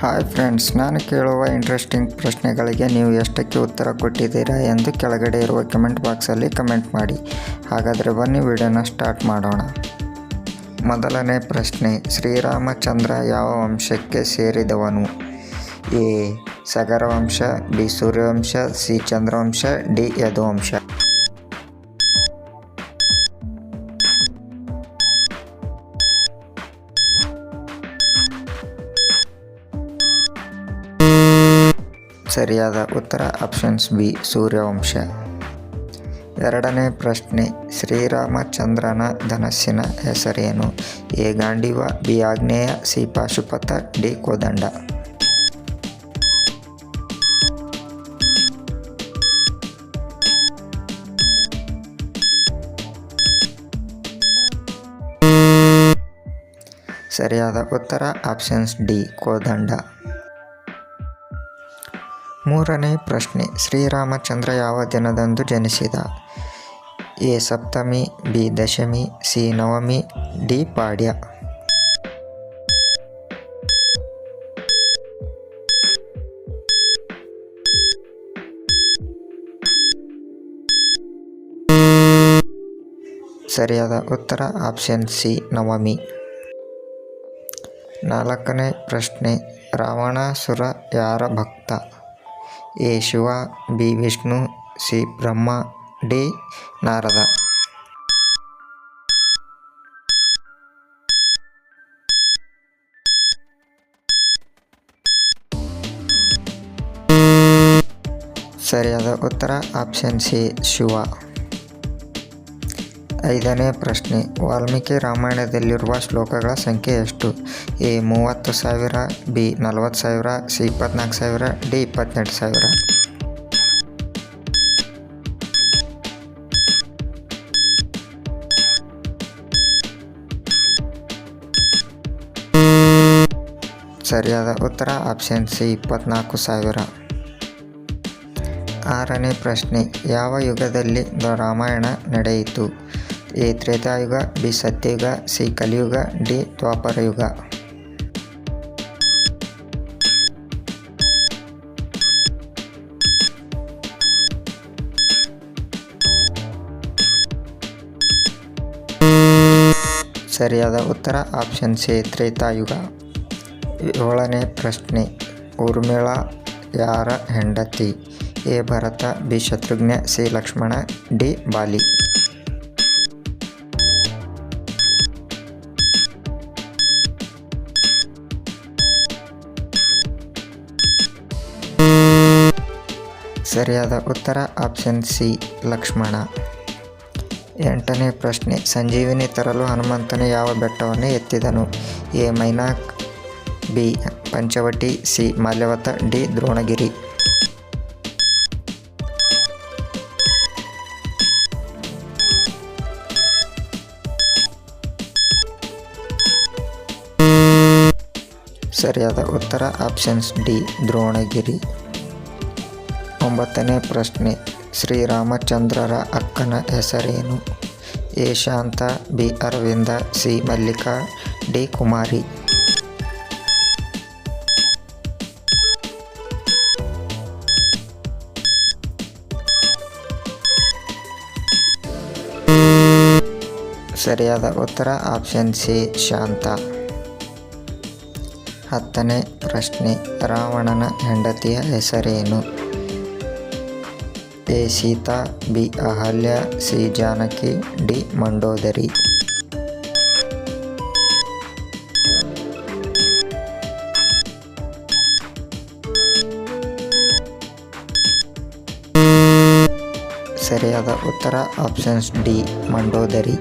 Hi friends, ನಾನು ಕೇಳುವ interesting ಪ್ರಶ್ನೆಗಳಿಗೆ ನೀವು ಎಷ್ಟಕ್ಕೆ ಉತ್ತರ ಕೊಟ್ಟಿದ್ದೀರಾ ಎಂದು ಕೆಳಗಡೆ ಇರುವ ಕಮೆಂಟ್ ಬಾಕ್ಸಲ್ಲಿ ಕಮೆಂಟ್ ಮಾಡಿ. ಹಾಗಾದರೆ ಬನ್ನಿ ವಿಡಿಯೋನ ಸ್ಟಾರ್ಟ್ ಮಾಡೋಣ. ಮೊದಲನೇ ಪ್ರಶ್ನೆ, ಶ್ರೀರಾಮಚಂದ್ರ ಯಾವ ವಂಶಕ್ಕೆ ಸೇರಿದವನು? ಎ ಸಗರ ವಂಶ B, Suryavansha, C, Chandravansha, D, Yaduvansha. ಸರಿಯಾದ ಉತ್ತರ ಆಪ್ಷನ್ಸ್ ಬಿ ಸೂರ್ಯವಂಶ. ಎರಡನೇ ಪ್ರಶ್ನೆ, ಶ್ರೀರಾಮಚಂದ್ರನ ಧನಸ್ಸಿನ ಹೆಸರೇನು? A. Gandiva, B. Agneya, C. Pashupata D. Kodanda. ಸರಿಯಾದ ಉತ್ತರ ಆಪ್ಷನ್ಸ್ ಡಿ, ಕೋದಂಡ. ಮೂರನೇ ಪ್ರಶ್ನೆ, ಶ್ರೀರಾಮಚಂದ್ರ ಯಾವ ದಿನದಂದು ಜನಿಸಿದ? A, Saptami, B, Dashami, C, Navami, D, ಪಾಡ್ಯ. ಸರಿಯಾದ ಉತ್ತರ, ಆಪ್ಷನ್ ಸಿ, ನವಮಿ. ನಾಲ್ಕನೇ ಪ್ರಶ್ನೆ, ರಾವಣಾಸುರ ಯಾರ ಭಕ್ತ? A Shiva B. Vishnu C. Brahma D. Narada. ಸರಿಯಾದ ಉತ್ತರ ಆಪ್ಷನ್ ಸಿ. ಶಿವ. ಐದನೇ ಪ್ರಶ್ನೆ. ವಾಲ್ಮೀಕಿ ರಾಮಾಯಣದಲ್ಲಿರುವ ಶ್ಲೋಕಗಳ ಸಂಖ್ಯೆ ಎಷ್ಟು? ಎ, ಮೂವತ್ತು ಸಾವಿರ, ಬಿ, ನಲವತ್ತು ಸಾವಿರ, ಸಿ, ಇಪ್ಪತ್ನಾಲ್ಕು ಸಾವಿರ, ಡಿ, ಇಪ್ಪತ್ತೆಂಟು ಸಾವಿರ. ಸರಿಯಾದ ಉತ್ತರ, ಆಪ್ಷನ್ ಸಿ, ಇಪ್ಪತ್ನಾಲ್ಕು ಸಾವಿರ. ಆರನೇ ಪ್ರಶ್ನೆ. ಯಾವ ಯುಗದಲ್ಲಿ ರಾಮಾಯಣ ನಡೆಯಿತು? A Tretayuga, B Satyayuga, C Kaliyuga, D Dwaparayuga. ಸರಿಯಾದ ಉತ್ತರ, ಆಪ್ಷನ್ ಸಿ, ತ್ರೇತಾಯುಗ. ಏಳನೇ ಪ್ರಶ್ನೆ, ಊರ್ಮಿಳ ಯಾರ ಹೆಂಡತಿ? A, Bharata, B, Shatrughna, C, Lakshmana, D, Bali. ಸರಿಯಾದ ಉತ್ತರ ಆಪ್ಷನ್ ಸಿ, ಲಕ್ಷ್ಮಣ. ಎಂಟನೇ ಪ್ರಶ್ನೆ, ಸಂಜೀವಿನಿ ತರಲು ಹನುಮಂತನು ಯಾವ ಬೆಟ್ಟವನ್ನು ಎತ್ತಿದನು? A, Mainak, B, Panchavati, C, Malyavata, D, Dronagiri. ಸರಿಯಾದ ಉತ್ತರ ಆಪ್ಷನ್ಸ್ ಡಿ, ದ್ರೋಣಗಿರಿ. ಒಂಬತ್ತನೇ ಪ್ರಶ್ನೆ. ಶ್ರೀರಾಮಚಂದ್ರರ ಅಕ್ಕನ ಹೆಸರೇನು? A. Shanta, B. Aravinda, C. Mallika, D. Kumari. ಸರಿಯಾದ ಉತ್ತರ ಆಪ್ಷನ್ ಸಿ, ಶಾಂತ. ಹತ್ತನೇ ಪ್ರಶ್ನೆ. ರಾವಣನ ಹೆಂಡತಿಯ ಹೆಸರೇನು? A Sita B Ahalya C Janaki D Mandodari. ಸರಿಯಾದ ಉತ್ತರ ಆಪ್ಷನ್ಸ್ ಡಿ ಮಂಡೋದರಿ.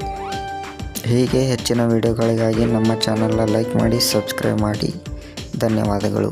ಹೀಗೆ ಹೆಚ್ಚಿನ ವಿಡಿಯೋಗಳಿಗಾಗಿ ನಮ್ಮ ಚಾನಲ್ನ ಲೈಕ್ ಮಾಡಿ, ಸಬ್ಸ್ಕ್ರೈಬ್ ಮಾಡಿ. ಧನ್ಯವಾದಗಳು.